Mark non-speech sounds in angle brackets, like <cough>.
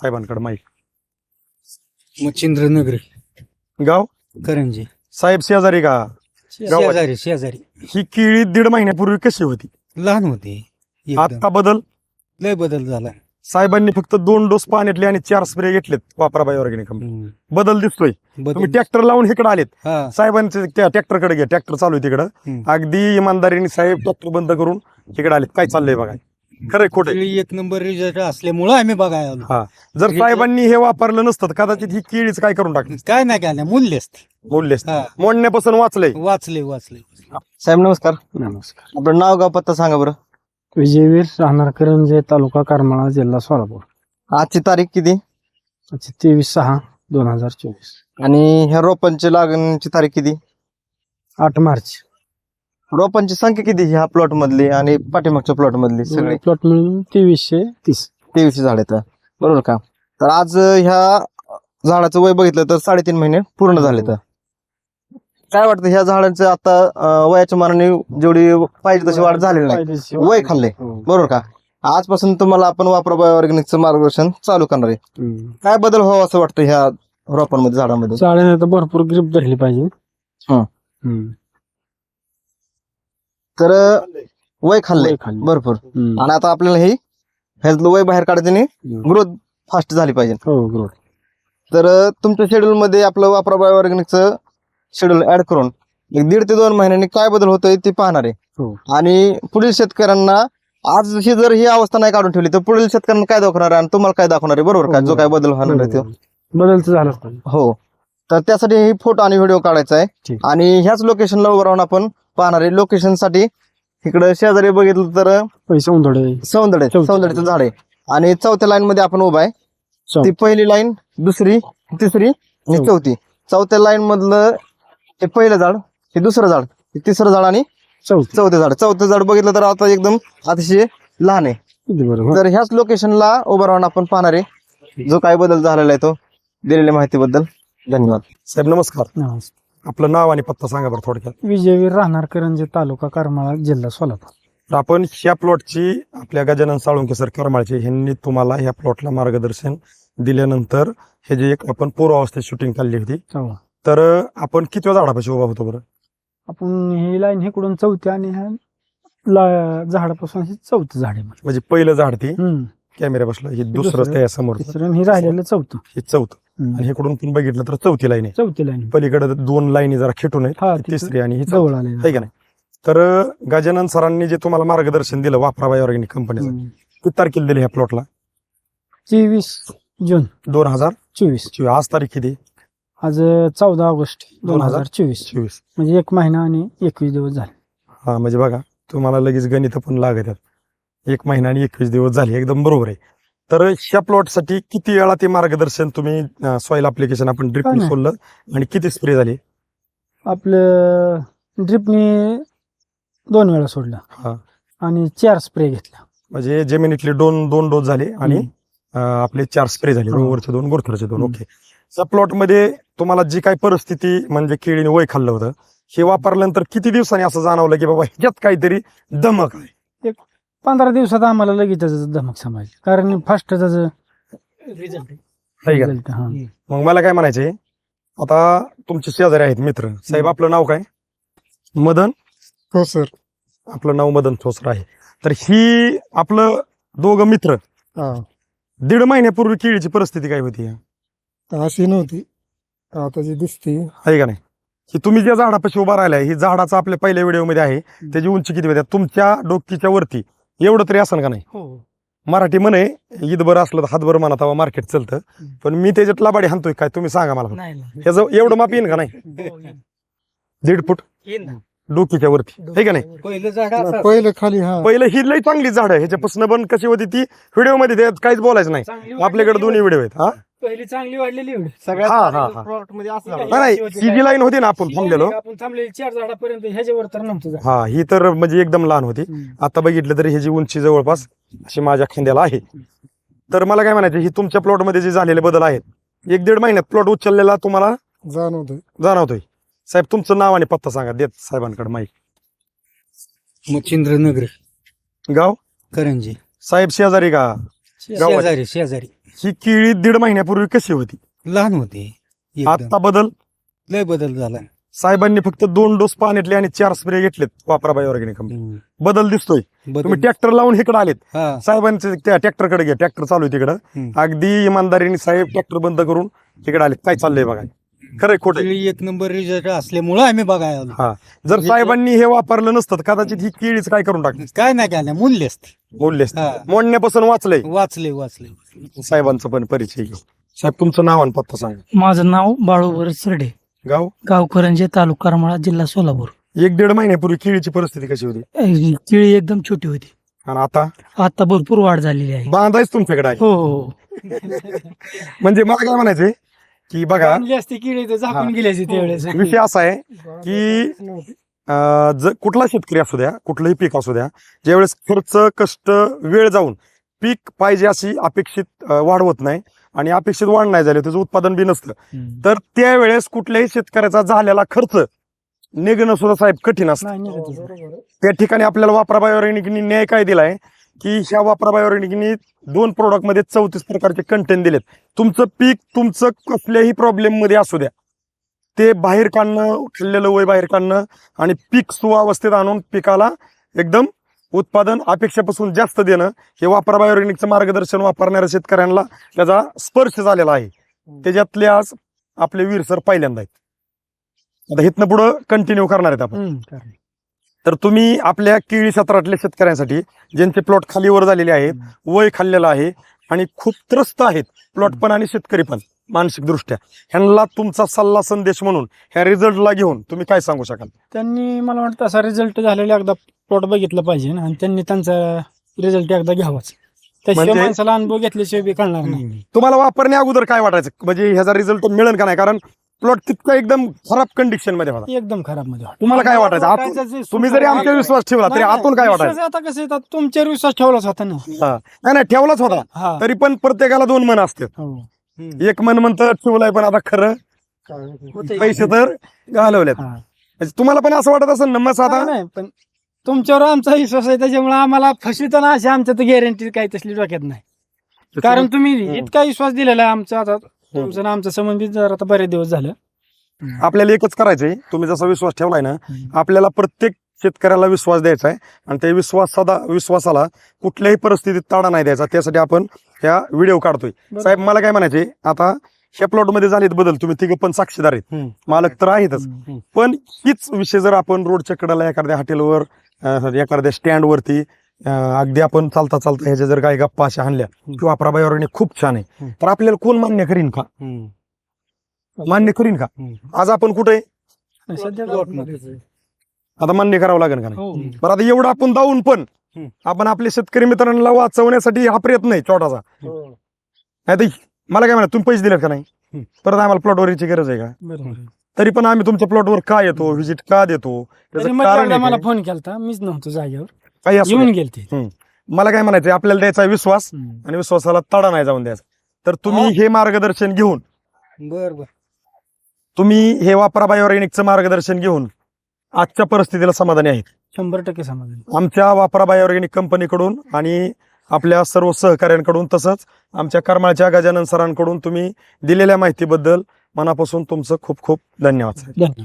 साहेबांकडे mic Machhindra नगर. गाव? करंजी. साहेब शेजारी का? गावात. शेजारी शेजारी. ही केळी दीड महिन्यापूर्वी कशी होती? लहान होते. एकदम. आता बदल? लय बदल झाला. साहेबांनी फक्त दोन डोस पाण्यातले आणि चार स्प्रे घेतलेत वापराबाई ऑर्गॅनिक कंपनी. हम्म. बदल दिसतोय. तुम्ही बदल ट्रॅक्टर लावून इकडे आलेत. हा. साहेबांचे त्या ट्रॅक्टरकडे घ्या. ट्रॅक्टर चालू आहे तिकडं. हम्म. अगदी इमानदारीने साहेब ट्रॅक्टर बंद करून इकडे आलेत. काय चाललंय बघा. खरंय खोटे केळी एक नंबर रिझल्ट असल्यामुळं आम्ही बघायला आलो. हा. जर साहेबांनी हे वापरलं नसतं तर कदाचित ही केळीच काय करून टाकली काय नाही काय नाही मूल्य असते. बोलले हा. मोडण्यापासून वाचलंय. वाचले वाचले साहेब नमस्कार. नमस्कार. आपलं नाव गाव पत्ता सांगा बरं? विजयवीर राहणार करंजे तालुका करमाळा जिल्हा सोलापूर. आजची तारीख किती? आजची तेवीस सहा दोन हजार चोवीस. आणि ह्या रोपांची लागणीची तारीख किती? आठ मार्च. रोपांची संख्या किती ह्या प्लॉट मधली आणि पाठीमागच्या प्लॉट मधली? सगळी प्लॉट मिळून तेवीसशे तीस. तेवीसशे झाड आहेत बरोबर का? तर आज ह्या झाडाचं वय बघितलं तर साडेतीन महिने पूर्ण झाले तर. काय वाटतं ह्या झाडांचं आता वयाच्या मानाने जेवढी पाहिजे तशी वाढ झालेली नाही. वय खाल्ले हो. बरोबर का? आजपासून तुम्हाला आपण वापरा ऑर्गॅनिकचं मार्गदर्शन चालू करणार आहे. काय बदल व्हावा असं वाटतं ह्या रोपांमध्ये झाडांमध्ये? तर भरपूर ग्रीप धरली पाहिजे. तर वय खाल्ले. वय खाल्ले. भरपूर. हम्म. आणि आता आपल्याला ही ह्यातलं वय बाहेर काढायचं आणि हम्म. ग्रोथ फास्ट झाली पाहिजे. हो ग्रोथ तर अं, तुमच्या शेड्यूल मध्ये आपलं वापरा बायोऑर्गॅनिकचं शेड्यूल ऍड करून एक दीड ते दोन महिन्यांनी काय बदल होतोय ते पाहणार आहे. हो. आणि पुढील शेतकऱ्यांना आज ही जर ही अवस्था नाही काढून ठेवली तर पुढील शेतकऱ्यांना काय दाखवणार आहे आणि तुम्हाला काय दाखवणार आहे? बरोबर का? जो काय बदल होणार आहे तो. झालाच पाहिजे. हो. तर त्यासाठी ही फोटो आणि व्हिडिओ काढायचा आहे. ठीक. आणि ह्याच लोकेशनला उभं राहून आपण पाहणार आहे लोकेशनसाठी इकडे शेजारी बघितलं तर सौंदर्य चौथी. सौंदर्याचं झाड आहे. आणि चौथ्या लाईन मध्ये आपण उभा आहे. चौ- ती पहिली लाईन दुसरी तिसरी आणि चौथी. चौथी. चौथ्या लाईन मधलं हे पहिलं झाड हे दुसरं झाड हे तिसरं झाड आणि चौथी. चौथं झाड. चौथं झाड बघितलं तर आता एकदम अतिशय लहान आहे. किती बरोबर तर ह्याच लोकेशनला उभं राहून आपण पाहणार आहे. जो काय बदल झालेला आहे तो दिलेल्या माहितीबद्दल धन्यवाद. साहेब नमस्कार. नमस्कार. आपलं नाव आणि पत्ता सांगा बरं थोडक्यात विजयवीर राहणार करंजे तालुका करमाळा जिल्हा सोलापूर तर आपण ह्या प्लॉटची आपल्या गजानन साळुंके सर करमाळचे ह्यांनी तुम्हाला ह्या प्लॉटला मार्गदर्शन दिल्यानंतर हे जे एक आपण पूर्वावस्थेत शूटिंग काढली होती चौदा तर आपण किती झाडापाशी उभा होतो बरं आपण ही लाईन इकडून चौथी आणि ह्या ला- झाडापासून ही चौथं झाड आहे म्हणजे पहिलं झाड ते. कॅमेरा बसलं हे दुसरं दुसरं. त्या समोर तिसरं आणि हे राहिलेलं चौथं हे चौथं. आणि इकडून पण बघितलं तर चौथी लाईन आहे. चौथी लाईन. पलीकडे दोन लाईनी जरा खेटून आहेत ती तिसरी आणि ही चौथी. जवळ आले आहे का नाही? तर गजानन सरांनी जे तुम्हाला मार्गदर्शन दिलं वापराबाई ऑर्गॅनिक कंपनीचं किती तारखेला दिले ह्या प्लॉटला? तेवीस जून. दोन हजार? चोवीस. चोवीस. आज तारीख किती? आज चौदा ऑगस्ट दोन हजार? चोवीस. चोवीस. म्हणजे एक महिना आणि एकवीस दिवस झाले. हा म्हणजे बघा तुम्हाला लगेच गणित पण लागत आहेत एक महिना आणि एकवीस दिवस झाले एकदम बरोबर आहे. तर ह्या प्लॉटसाठी किती वेळा ते मार्गदर्शन तुम्ही सॉइल अप्लिकेशन आपण ड्रिप नाही. सोडलं आणि किती स्प्रे झाले आपलं ड्रिपने दोन वेळा सोडलं आणि चार स्प्रे घेतला म्हणजे जमिनीतले दोन दोन डोस झाले आणि हम्म. अं, आपले चार स्प्रे झाले हो. रोवरचे दोन गोरथरचे दोन हम्म. ओके त्या प्लॉटमध्ये तुम्हाला जी काही परिस्थिती म्हणजे केळीने वय खाल्लं होतं हे वापरल्यानंतर किती दिवसांनी असं जाणवलं की बाबा ह्याच्यात काहीतरी दमक आहे पंधरा दिवसात आम्हाला लगेच त्याचं धमक सांभाळली. कारण फास्ट त्याचं रिझल्ट का? result, हा. मग मला काय म्हणायचंय? आता तुमचे शेजारी आहेत मित्र. साहेब आपलं नाव काय? मदन? हो सर आपलं नाव मदन ठोसर आहे. तर ही आपलं दोघं मित्र. हा. दीड महिन्यापूर्वी केळीची परिस्थिती काय होती? तर अशी नव्हती. आता जी दिसते. आहे का नाही? ही तुम्ही ज्या झाडापाशी उभा राहिलाय ही झाडाचा आपल्या पहिल्या व्हिडिओमध्ये आहे. त्याची उंची किती होती? तुमच्या डोकीच्या वरती. एवढं तरी असन का नाही? हो. मराठी म्हणे ईदभर असलं तर हातभर म्हणा तेव्हा मार्केट चालतं. पण मी त्याच्यात लाबाडी हाणतोय काय तुम्ही सांगा मला नाही ह्याचं एवढं माप येईन का नाही? दीड फूट? डोकीच्या वरती? आहे का नाही? पहिलं झाड असं पहिलं खाली हा. पहिलं ही लई चांगली झाड आहे. ह्याच्यापासून पण कशी होती ती? व्हिडिओमध्ये काहीच बोलायचं नाही. आपल्याकडे दोन्ही व्हिडिओ आहेत हा? पहिली चांगली वाढलेली एवढी. सगळ्यात हा, हा, हा. मध्ये हा. नाही नाही ही जी लाईन होती ना आपण थांबलेलो. आपण थांबलेली चार झाडापर्यंत ह्याच्यावर तर नव्हतं झाड. हा ही तर म्हणजे एकदम लहान होती. आता बघितलं तरी ह्याची उंची जवळपास अशी माझ्या खांद्याला आहे. तर मला काय म्हणायचं ही तुमच्या प्लॉटमध्ये जे झालेले बदल आहेत एक दीड महिन्यात प्लॉट उचललेला तुम्हाला जाणवतोय. जाणवतोय. साहेब तुमचं नाव आणि पत्ता सांगा देत साहेबांकडे माईक मच्छिंद्र नगर. गाव? करंजी. साहेब शेजारी का? गावात. शेजारी शेजारी. ही केळी दीड महिन्यापूर्वी कशी होती? लहान होते. एकदम. आता बदल? लय बदल झाला. साहेबांनी फक्त दोन डोस पाण्यातले आणि चार स्प्रे घेतलेत वापराबाई ऑर्गॅनिक कंपनी. हम्म. बदल दिसतोय. तुम्ही बदल ट्रॅक्टर लावून इकडे आलेत. हा. साहेबांचे त्या ट्रॅक्टरकडे घ्या. ट्रॅक्टर चालू आहे तिकडं. हम्म. अगदी इमानदारीने साहेब ट्रॅक्टर बंद करून तिकडे आले काय चाललंय बघा. खरंय खोटं केळी एक नंबर रिझल्ट असल्यामुळं आम्ही बघायला आलो. हा. जर साहेबांनी हे वापरलं नसतं तर कदाचित ही केळीच काय करून टाकली काय नाही काय नाही मूल्य असते. बोलले हा. मोडण्यापासून वाचलंय. वाचले वाचले साहेबांचा पण परिचय घेऊ. साहेब तुमचं नाव आणि पत्ता सांगा. माझं नाव बाळूवर सरडे. गाव? गाव करंजे तालुका करमाळा जिल्हा सोलापूर. एक दीड महिन्यापूर्वी केळीची परिस्थिती कशी होती? अं, केळी एकदम छोटी होती. आणि आता? आता भरपूर वाढ झालेली आहे. बांधायच तुमच्याकडे आहे. हो हो <laughs> म्हणजे मला काय म्हणायचंय? की बघा असती तर हा. झाकून गेली असती त्यावेळेस. विषय असा आहे की अं, ज कुठला शेतकरी असू द्या कुठलंही पीक असू द्या ज्यावेळेस खर्च कष्ट वेळ जाऊन पीक पाहिजे अशी अपेक्षित अं, वाढ होत नाही आणि अपेक्षित वाढ नाही झाली त्याचं उत्पादन बी नसतं तर त्यावेळेस कुठल्याही शेतकऱ्याचा झालेला खर्च निघणं सुद्धा साहेब कठीण असतं. नाही निघत. त्या ठिकाणी आपल्याला वापरा बायोरेनिकनी न्याय काय दिलाय? की ह्या वापरा बायोरेनिकनी दोन प्रोडक्टमध्ये चौतीस प्रकारचे कंटेंट दिलेत. तुमचं पीक तुमचं कसल्याही प्रॉब्लेममध्ये असू द्या. ते बाहेर काढणं खाल्लेलं वय बाहेर काढणं आणि पीक सुवावस्थेत आणून पिकाला एकदम उत्पादन अपेक्षेपासून जास्त देणं हे वापरा बायोरेनिकचं मार्गदर्शन वापरणाऱ्या शेतकऱ्यांना त्याचा स्पर्श झालेला आहे. त्याच्यातले आज आपले वीर सर पहिल्यांदा आहेत. आता इथनं पुढं कंटिन्यू करणार आहेत आपण. तर तुम्ही आपल्या केळी क्षेत्रातल्या शेतकऱ्यांसाठी ज्यांचे प्लॉट खालीवर झालेले आहेत वय खाल्लेलं आहे आणि खूप त्रस्त आहेत प्लॉट पण आणि शेतकरी पण मानसिक दृष्ट्या ह्यांना तुमचा सल्ला संदेश म्हणून ह्या रिझल्टला घेऊन तुम्ही काय सांगू शकाल? त्यांनी मला वाटतं असा रिझल्ट झालेला एकदा प्लॉट बघितला पाहिजे ना आणि त्यांनी त्यांचा रिझल्ट एकदा घ्यावाच. त्याशिवाय म्हणजे- माणसाला अनुभव घेतल्याशिवाय कळणार नाही. तुम्हाला वापरण्या अगोदर काय वाटायचं? म्हणजे ह्याचा रिझल्ट मिळेल का नाही? कारण प्लॉट तितका एकदम खराब कंडिशनमध्ये होता. एकदम खराबमध्ये तुम्हाला काय वाटायचं? आतून- तुम्ही जरी आमच्यावर विश्वास ठेवला तरी आतून काय वाटायचं? आता कसं येतात तुमच्यावर विश्वास ठेवलाच होता ना. हा. नाही नाही ठेवलाच होता. हा. तरी पण प्रत्येकाला दोन मन असतात. हो. एक मन म्हणतं ठेवलाय पण आता खरं. पैसे तर घालवलेत. हा. म्हणजे तुम्हाला पण असं वाटत असेल ना मग आता नाही, पण तुमच्यावर आमचा विश्वास आहे त्याच्यामुळे आम्हाला फसविताना अशी आमच्या तर गॅरंटी काही तसली डोक्यात नाही. कारण तुम्ही इतका विश्वास दिलेला आहे आमचा आता तुमचं ना आमचा संबंधित जर आता बरेच दिवस झालं. आपल्याला एकच करायचंय. तुम्ही जसा विश्वास ठेवलाय ना आपल्याला प्रत्येक शेतकऱ्याला विश्वास द्यायचा आहे. आणि त्या विश्वासाला विश्वासाला कुठल्याही परिस्थितीत ताडा नाही द्यायचा. त्यासाठी आपण ह्या व्हिडिओ काढतोय. साहेब मला काय म्हणायचे आता ह्या प्लॉटमध्ये झालेत बदल. तुम्ही तिघं पण साक्षीदार आहेत. मालक तर आहेतच. पण हीच विषय जर आपण रोडच्या कडेला एखाद्या हॉटेलवर एखाद्या स्टँडवरती अं, अगदी आपण चालता चालता ह्याच्या जर काही गप्पा अशा आणल्या किंवा वापराबाईवर खूप छान आहे. तर आपल्याला कोण मान्य करीन का. मान्य करीन का. आज आपण कुठे? आता मान्य करावं लागेल का नाही? हो. बरं आता एवढं आपण जाऊन पण. आपण आपले शेतकरी मित्रांना वाचवण्यासाठी हा प्रयत्न आहे छोटासा. नाही तर मला काय म्हणा तुम्ही पैसे दिलेत का नाही. परत आम्हाला प्लॉटवरची गरज आहे का? तरी पण आम्ही तुमच्या प्लॉटवर का येतो व्हिजिट का देतो? फोन केलता मीच नव्हतो जागेवर. काही असू येऊन मला काय म्हणायचं आपल्याला द्यायचा विश्वास आणि विश्वासाला तडा नाही जाऊन द्यायचा. तर तुम्ही हे मार्गदर्शन घेऊन बर बर. तुम्ही हे वापरा बायोरेनिकचं मार्गदर्शन घेऊन आजच्या परिस्थितीला समाधानी आहेत. शंभर टक्के समाधान. आमच्या वापरा बायोऑर्गॅनिक कंपनीकडून आणि आपल्या सर्व सहकाऱ्यांकडून तसंच आमच्या करमाळच्या गजानन सरांकडून तुम्ही दिलेल्या माहितीबद्दल मनापासून तुमचं खूप खूप धन्यवाद. धन्यवाद.